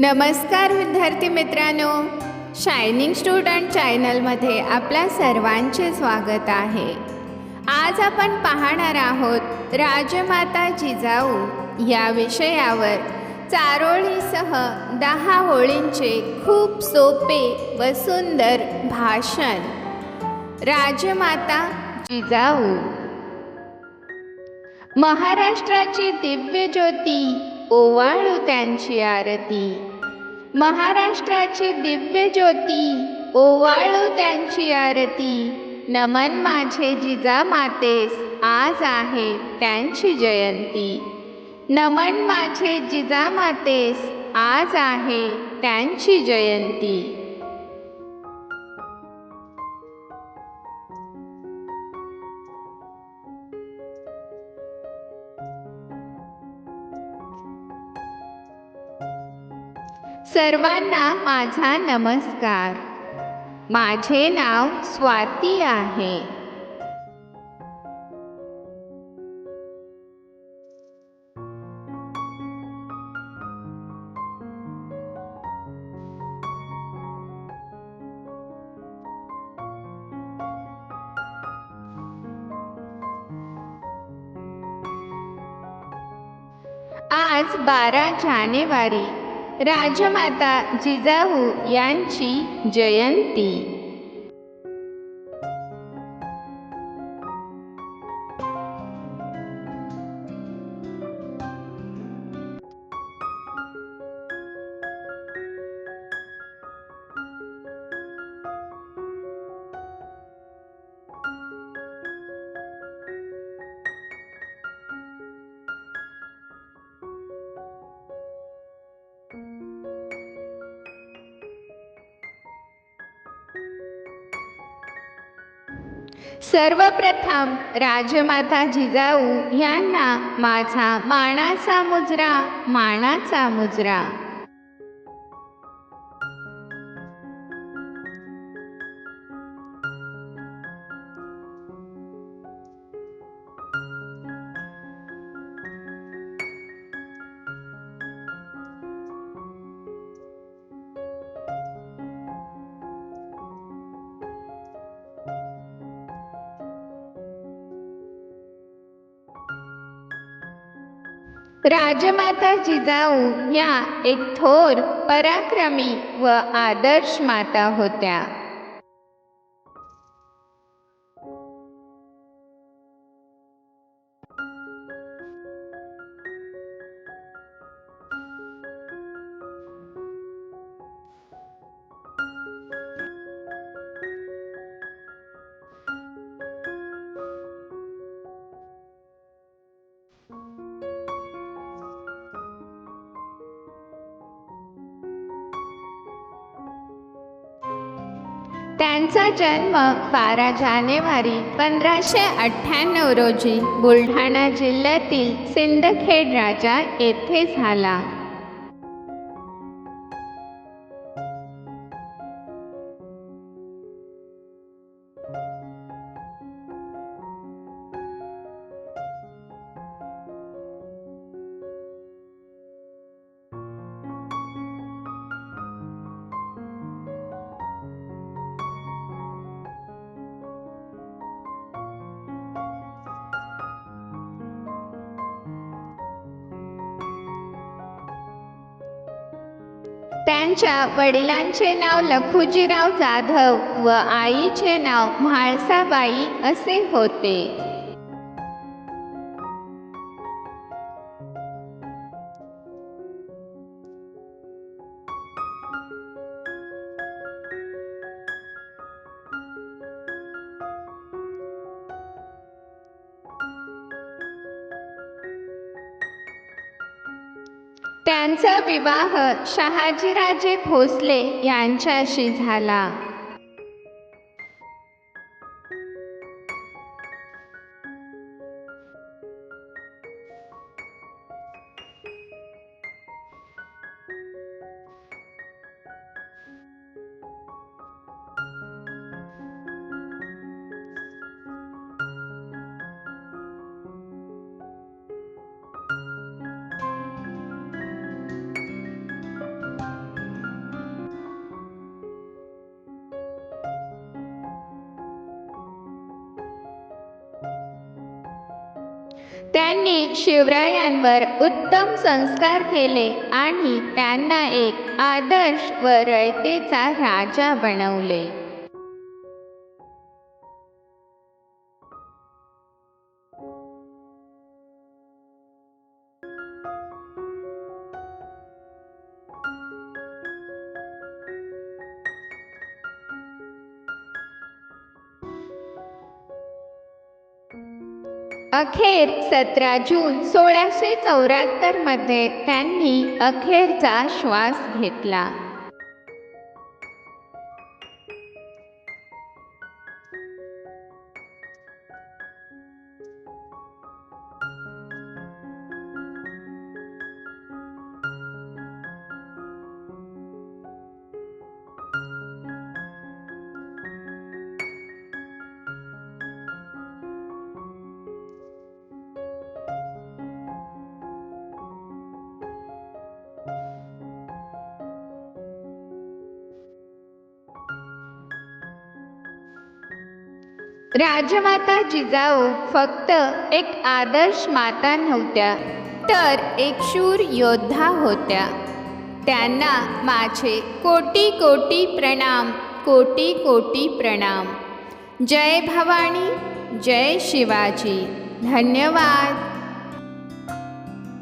नमस्कार विद्यार्थी मित्रांनो. शायनिंग स्टुडंट चॅनलमध्ये आपल्या सर्वांचे स्वागत आहे. आज आपण पाहणार आहोत राजमाता जिजाऊ या विषयावर. चारोळीसह दहा होळींचे खूप सोपे व सुंदर भाषण. राजमाता जिजाऊ. महाराष्ट्राची दिव्य ज्योती ओवाळू त्यांची आरती. महाराष्ट्राची दिव्य ज्योती ओवाळू त्यांची आरती. नमन माझे जिजा मातेस आज आहे त्यांची जयंती. नमन माझे जिजा मातेस आज आहे त्यांची जयंती. सर्वांना माझा नमस्कार. माझे नाव स्वाती आहे. आज बारा जानेवारी राजमाता जिजाऊ यांची जयंती. सर्वप्रथम राजमाता जिजाऊ यांना माझा मानाचा मुजरा मानाचा मुजरा. राजमाता जिजाऊ या एक थोर पराक्रमी व आदर्श माता होत्या. त्यांचा जन्म बारा जानेवारी पंधराशे अठ्ठ्याण्णव रोजी बुलढाणा जिल्ह्यातील सिंदखेड राजा येथे झाला. त्यांच्या वडिलांचे नाव लखुजीराव जाधव व आईचे नाव म्हाळसाबाई असे होते. त्यांचा विवाह शहाजीराजे भोसले यांच्याशी झाला. त्यांनी शिवरायांवर उत्तम संस्कार केले आणि त्यांना एक आदर्श व रयतेचा राजा बनवले. अखेर सतरा जून सोळाशे चौऱ्याहत्तरमध्ये त्यांनी अखेरचा श्वास घेतला. राजमाता जिजाऊ फक्त एक आदर्श माता नव्हत्या तर एक शूर योद्धा होत्या. त्यांना माझे कोटी कोटी प्रणाम कोटी कोटी प्रणाम. जय भवानी जय शिवाजी. धन्यवाद.